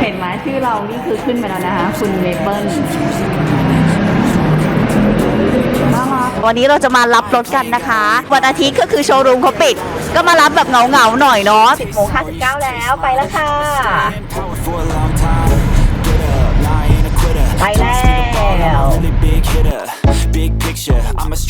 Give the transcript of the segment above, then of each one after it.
เห็นไหมชื่อเรานี่คือขึ้นไปแล้วนะคะ คุณเมเปิลน่ารักวันนี้เราจะมารับรถกันนะคะ วันอาทิตย์ก็คือโชว์รูมเขาปิด ก็มารับแบบเหงาๆหน่อยเนาะ10โมง59 แล้วไปแล้วค่ะ Power for a long time. Get up, nah, I ain't a quitter. ไปแล้ว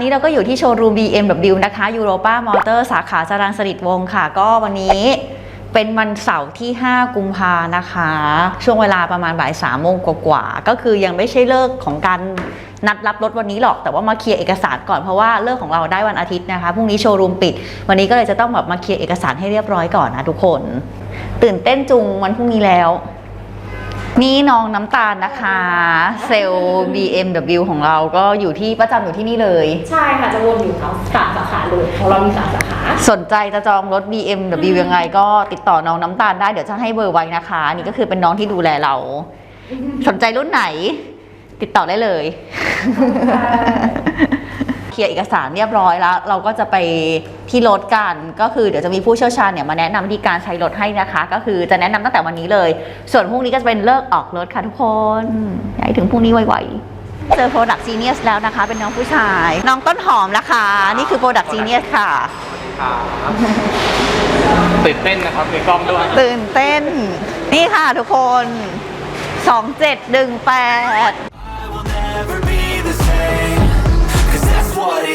อนนี้เราก็อยู่ที่โชว์รูม BMW นะคะ Europa Motor สาขาจรัญสฤษดิ์วงค่ะ ก็วันนี้เป็นวันเสาร์ที่ 5 กุมภานะคะ ช่วงเวลาประมาณบ่าย3โมงกว่าๆก็คือยังไม่ใช่เลิกของการนัดรับรถวันนี้หรอกแต่ว่ามาเคลียร์เอกสารก่อนเพราะว่าเลิกของเราได้วันอาทิตย์นะคะพรุ่งนี้โชว์รูมปิด วันนี้ก็เลยจะต้องแบบมาเคลียร์เอกสารให้เรียบร้อยก่อนนะทุกคน ตื่นเต้นจุงวันพรุ่งนี้แล้ว นี่น้องน้ำตาลนะคะ เซลล์ BMW ของเราก็อยู่ที่ประจำอยู่ที่นี่เลย ใช่ค่ะจะวนอยู่แถวสามสาขาเลยของเรามีสามสาขา สนใจจะจองรถ BMW ยังไงก็ติดต่อน้องน้ำตาลได้เดี๋ยวจะให้เบอร์ไว้นะคะนี่ก็คือเป็นน้องที่ดูแลเรา สนใจรุ่นไหน ติดต่อได้เลยเค ลียร์เอกสารเรียบร้อยแล้ว เราก็จะไปที่รถกันก็คือเดี๋ยวจะมีผู้เชี่ยวชาญเนี่ยมาแนะนำวิธีการใช้รถให้นะคะ ก็คือจะแนะนำตั้งแต่วันนี้เลย ส่วนพรุ่งนี้ก็จะเป็นเลิกออกรถค่ะทุกคนอยากให้ถึงพรุ่งนี้ไวๆเจอ Product Genius แล้วนะคะ เป็นน้องผู้ชาย น้องต้นหอมนะคะ นี่คือ Product Genius ค่ะ ครับตื่นเต้นนะครับในกล้องด้วยตื่นเต้น นี่ค่ะทุกคน 2718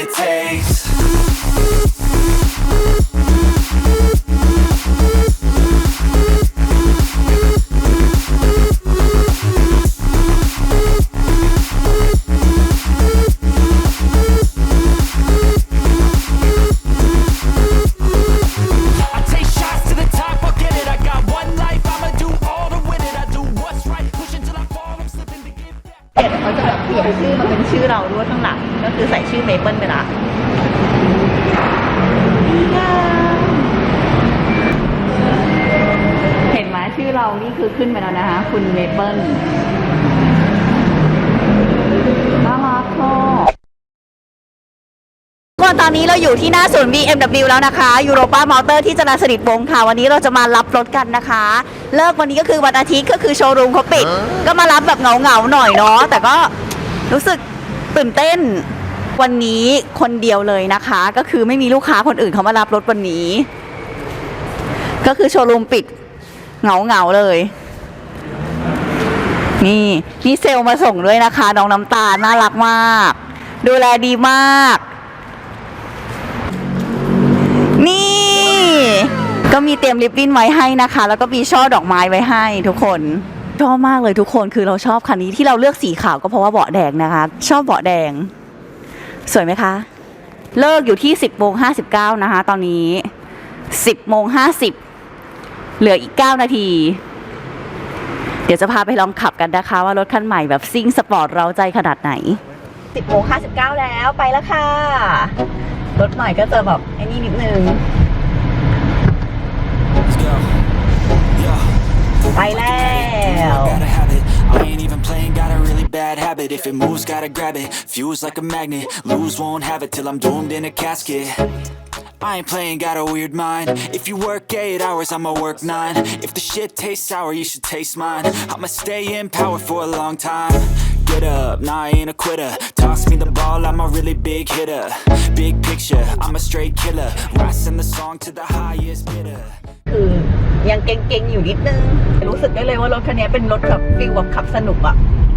it takes. เปลี่ยนชื่อมาเป็นชื่อเราด้วยข้างหลัง ก็คือใส่ชื่อเมเปิลไปละนี่ค่ะเห็นไหมชื่อเรานี่คือขึ้นไปแล้วนะคะ คุณเมเปิลน่ารักชอบก็ตอนนี้เราอยู่ที่หน้าศูนย์ BMW แล้วนะคะ Europa Motor ที่จรัญสฤษดิ์วงศ์ค่ะ วันนี้เราจะมารับรถกันนะคะ เลิกวันนี้ก็คือวันอาทิตย์ก็คือโชว์รูมเขาปิด ก็มารับแบบเหงาๆหน่อยเนาะแต่ก็ รู้สึกตื่นเต้นวันนี้คนเดียวเลยนะคะ ก็คือไม่มีลูกค้าคนอื่นเขามารับรถวันนี้ ก็คือโชว์รูมปิดเหงาๆเลย นี่นี่เซลมาส่งด้วยนะคะ น้องน้ำตาลน่ารักมาก ดูแลดีมาก นี่ ก็มีเตรียมริบบิ้นไว้ให้นะคะ แล้วก็มีช่อดอกไม้ไว้ให้ทุกคน ชอบมากเลยทุกคนคือเราชอบคันนี้ที่เราเลือกสีขาวก็เพราะว่าเบาะแดงนะคะ ชอบเบาะแดง สวยไหมคะ เลิกอยู่ที่ 10โมง59นะคะ ตอนนี้ 10โมง50เหลืออีก 9 นาที เดี๋ยวจะพาไปลองขับกันนะคะ ว่ารถคันใหม่แบบซิ่งสปอร์ตเราใจขนาดไหน 10โมง59แล้วไปแล้วค่ะ รถใหม่ก็จะแบบไอ้นี่นิดนึง If it moves, gotta grab it. Fuse like a magnet. Lose, won't have it till I'm doomed in a casket. I ain't playing, got a weird mind. If you work eight hours, I'ma work nine. If the shit tastes sour, you should taste mine. I'ma stay in power for a long time. Get up, nah, I ain't a quitter. Toss me the ball, I'm a really big hitter. Big picture, I'm a straight killer. Rising the song to the highest bidder. คือยังเก่งๆอยู่นิดนึง รู้สึกได้เลยว่ารถคันนี้เป็นรถแบบฟิลแบบขับสนุกอะ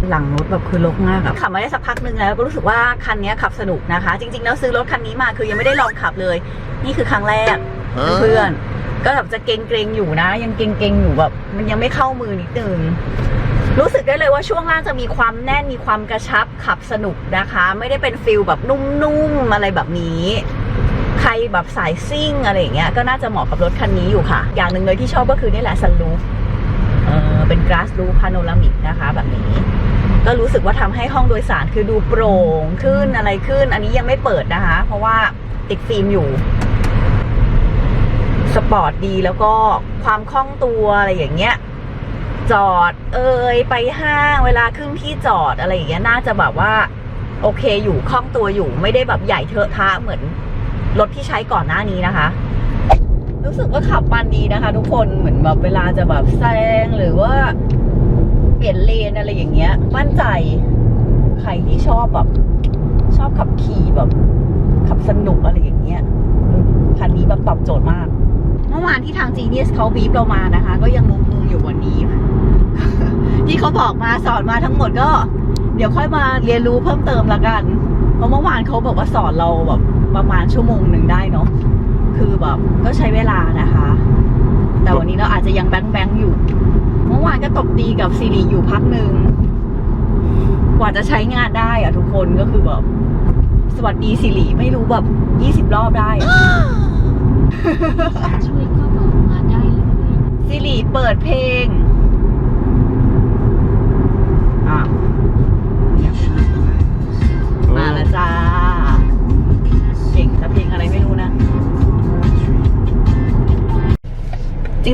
หลังรถแบบคือลกมากอะขับมาได้สักพักหนึ่งแล้วก็รู้สึกว่าคันนี้ขับสนุกนะคะ จริง ๆ แล้วซื้อรถคันนี้มาคือยังไม่ได้ลองขับเลย นี่คือครั้งแรกเพื่อนๆก็แบบจะเกรงๆอยู่นะ ยังเกรงๆอยู่แบบมันยังไม่เข้ามือนิดนึงรู้สึกได้เลยว่าช่วงล่างจะมีความแน่นมีความกระชับขับสนุกนะคะ ไม่ได้เป็นฟิลแบบนุ่มๆอะไรแบบนี้ ใครแบบสายซิ่งอะไรอย่างเงี้ยก็น่าจะเหมาะกับรถคันนี้อยู่ค่ะ อย่างหนึ่งเลยที่ชอบก็คือนี่แหละซันรูฟเออเป็นกราสรูพาโนรามิกนะคะ แบบนี้ ก็รู้สึกว่าทำให้ห้องโดยสารคือดูโปร่งขึ้นอะไรขึ้น อันนี้ยังไม่เปิดนะคะ เพราะว่าติดฟิล์มอยู่ สปอร์ตดีแล้วก็ความคล่องตัวอะไรอย่างเงี้ย จอดเอยไปห้างเวลาขึ้นที่จอดอะไรอย่างเงี้ยน่าจะแบบว่า โอเคอยู่คล่องตัวอยู่ ไม่ได้แบบใหญ่เทอะทะเหมือนรถที่ใช้ก่อนหน้านี้นะคะ รู้สึกว่าขับมันดีนะคะ ทุกคนเหมือนแบบเวลาจะแบบแซงหรือว่า เปลี่ยนเลนอะไรอย่างเงี้ย มั่นใจ ใครที่ชอบแบบ ชอบขับขี่แบบ ขับสนุกอะไรอย่างเงี้ยคันนี้แบบตอบโจทย์มาก เมื่อวานที่ทาง Genius เขาบีบเรามานะคะ ก็ยังงงๆอยู่วันนี้ ที่เขาบอกมาสอนมาทั้งหมดก็ เดี๋ยวค่อยมาเรียนรู้เพิ่มเติมละกัน เพราะเมื่อวานเขาบอกว่าสอนเราแบบประมาณชั่วโมงหนึ่งได้เนาะคือแบบก็ใช้เวลานะคะ เราอาจจะยังแบงค์แบงค์อยู่ เมื่อวานก็ตบตีกับซีรีอยู่พักหนึ่งกว่าจะใช้งานได้อะทุกคนก็คือแบบ สวัสดีสิริไม่รู้แบบยี่สิบ20รอบได้อะช่วยก็บอกมาได้เลยสิริเปิดเพลง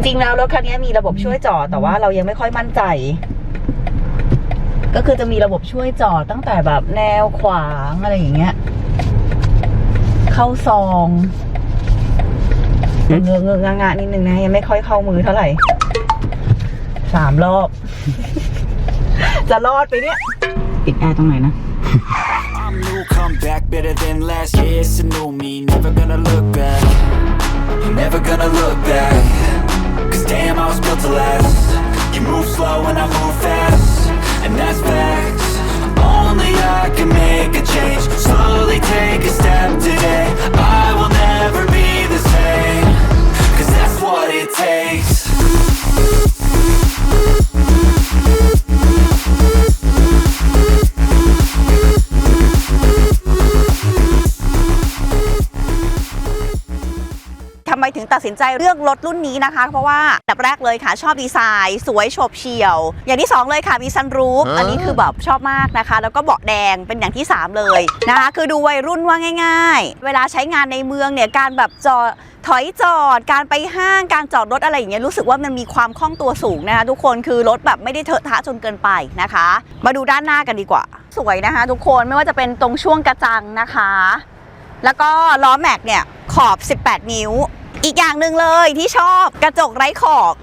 ริง ๆ แล้วรถคันนี้มีระบบช่วยจอดแต่ว่าเรายังไม่ค่อยมั่นใจ ก็คือจะมีระบบช่วยจอดตั้งแต่แบบแนวขวางอะไรอย่างเงี้ย เข้าซองเงื้อเงื้องะงะนิดนึงนะยังไม่ค่อยเข้ามือเท่าไหร่สามรอบ จะรอดไปเนี่ยปิดแอร์ตรงไหนนะ I'm new, come back better than last. Yeah, it's a new me, never gonna look back. Never gonna look back. Damn, I was built to last. You move slow and I move fast. And that's facts. Only I can make a change. Slowly take a step today. I will never be the same. Cause that's what it takes. ตัดสินใจเลือกรถรุ่นนี้นะคะ เพราะว่าอันดับแรกเลยค่ะ ชอบดีไซน์ สวยโฉบเฉี่ยว อย่างที่ 2 เลยค่ะ มีซันรูฟอันนี้คือแบบชอบมากนะคะ แล้วก็เบาะแดงเป็นอย่างที่ 3 เลยนะคะ คือดูวัยรุ่นว่าง่าย ๆ เวลาใช้งานในเมืองเนี่ยการแบบจอดถอยจอดการไปห้างการจอดรถอะไรอย่างเงี้ยรู้สึกว่ามันมีความคล่องตัวสูงนะคะทุกคนคือรถแบบไม่ได้เถอะทะจนเกินไปนะคะ มาดูด้านหน้ากันดีกว่า สวยนะคะ ทุกคนไม่ว่าจะเป็นตรงช่วงกระจังนะคะ แล้วก็ล้อแม็กเนี่ยขอบ 18 นิ้ว อีกอย่างหนึ่งเลยที่ชอบกระจกไร้ขอบ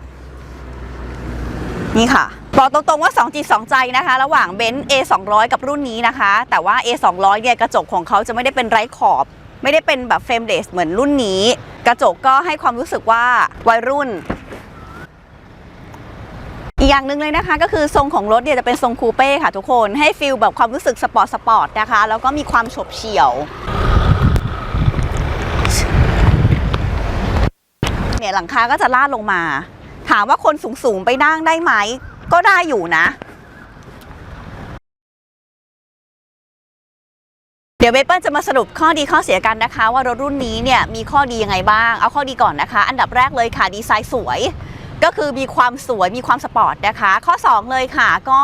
นี่ค่ะบอกตรงๆว่า 2 จิต 2 ใจนะคะ ระหว่างเบนซ์ A 2 0 0กับรุ่นนี้นะคะ แต่ว่า A 2 0 0เนี่ยกระจกของเขาจะไม่ได้เป็นไร้ขอบ ไม่ได้เป็นแบบเฟรมเลสเหมือนรุ่นนี้ กระจกก็ให้ความรู้สึกว่าวัยรุ่น อีกอย่างหนึ่งเลยนะคะ ก็คือทรงของรถเนี่ยจะเป็นทรงคูเป้ค่ะทุกคนให้ฟิลแบบความรู้สึกสปอร์ตสปอร์ตนะคะ แล้วก็มีความฉบเฉี่ยว เนี่ยหลังคาก็จะลาดลงมา ถามว่าคนสูงๆไปนั่งได้ไหม ก็ได้อยู่นะ เดี๋ยวเบเปิ้ลจะมาสรุปข้อดีข้อเสียกันนะคะ ว่ารถรุ่นนี้เนี่ยมีข้อดียังไงบ้าง เอาข้อดีก่อนนะคะ อันดับแรกเลยค่ะดีไซน์สวยก็คือมีความสวยมีความสปอร์ตนะคะ ข้อ 2 เลยค่ะ ก็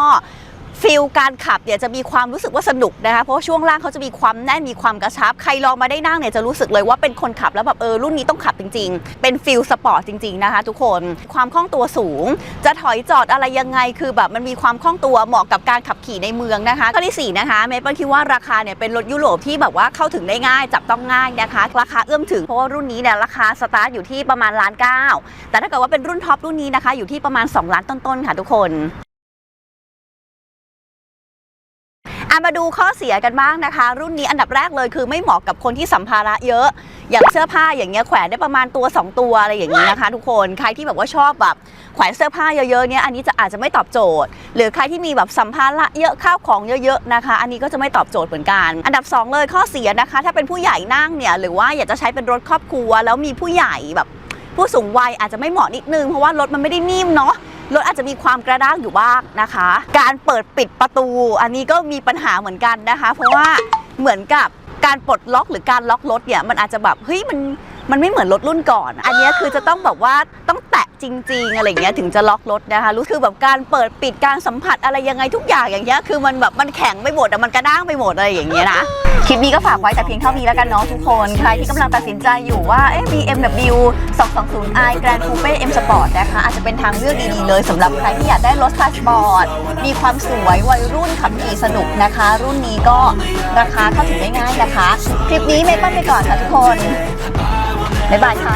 ฟิลการขับเนี่ยจะมีความรู้สึกว่าสนุกนะคะเพราะว่าช่วงล่างเขาจะมีความแน่นมีความกระชับ ใครลองมาได้นั่งเนี่ยจะรู้สึกเลยว่าเป็นคนขับแล้วแบบเออรุ่นนี้ต้องขับจริง ๆ เป็นฟิลสปอร์ตจริง ๆนะคะ ทุกคนความคล่องตัวสูง จะถอยจอดอะไรยังไงคือแบบมันมีความคล่องตัวเหมาะกับการขับขี่ในเมืองนะคะข้อที่สี่นะคะเมเปิลคิดว่าราคาเนี่ยเป็นรถยุโรปที่แบบว่าเข้าถึงได้ง่าย จับต้องง่ายนะคะราคาเอื้อมถึงเพราะว่ารุ่นนี้เนี่ยราคาสตาร์ทอยู่ที่ประมาณล้านเก้าแต่ถ้าเกิดว่าเป็นรุ่นท็อปรุ่นนี้นะคะอยู่ที่ประมาณ2ล้านต้นๆค่ะทุกคน อะมาดูข้อเสียกันบ้างนะคะ รุ่นนี้อันดับแรกเลยคือไม่เหมาะกับคนที่สัมภาระเยอะ อย่างเสื้อผ้าอย่างเงี้ยแขวนได้ประมาณตัว 2 ตัวอะไรอย่างนี้นะคะ ทุกคนใครที่แบบว่าชอบแบบแขวนเสื้อผ้าเยอะๆเนี่ยอันนี้จะอาจจะไม่ตอบโจทย์ หรือใครที่มีแบบสัมภาระเยอะข้าวของเยอะๆนะคะ อันนี้ก็จะไม่ตอบโจทย์เหมือนกัน อันดับ 2 เลยข้อเสียนะคะ ถ้าเป็นผู้ใหญ่นั่งเนี่ยหรือว่าอยากจะใช้เป็นรถครอบครัว แล้วมีผู้ใหญ่แบบผู้สูงวัยอาจจะไม่เหมาะนิดนึงเพราะว่ารถมันไม่ได้นิ่มเนาะ รถอาจจะมีความกระด้างอยู่บ้างนะคะ การเปิดปิดประตู อันนี้ก็มีปัญหาเหมือนกันนะคะ เพราะว่าเหมือนกับการปลดล็อกหรือการล็อกรถเนี่ยมันอาจจะแบบเฮ้ยมัน มันไม่เหมือนรถรุ่นก่อน อันนี้คือจะต้องแบบว่าต้องแตะจริง ๆ อะไรเงี้ยถึงจะล็อกรถนะคะรู้คือแบบการเปิดปิดการสัมผัสอะไรยังไงทุกอย่างอย่างเงี้ยคือมันแบบมันแข็งไปหมดอะมันกระด้างไปหมดอะไรอย่างเงี้ยนะคลิปนี้ก็ฝากไว้แต่เพียงเท่านี้แล้วกันเนาะทุกคน ใครที่กำลังตัดสินใจอยู่ว่าเอ๊ะ BMW 220i Grand Coupe M Sport นะคะอาจจะเป็นทางเลือกดีๆเลยสำหรับใครที่อยากได้รถสปอร์ตมีความสวยวัยรุ่นขับขี่สนุกนะคะ รุ่นนี้ก็ราคาเข้าถึงได้ง่ายนะคะ คลิปนี้เมย์ป้นไปก่อนค่ะทุกคน บ๊ายบายค่ะ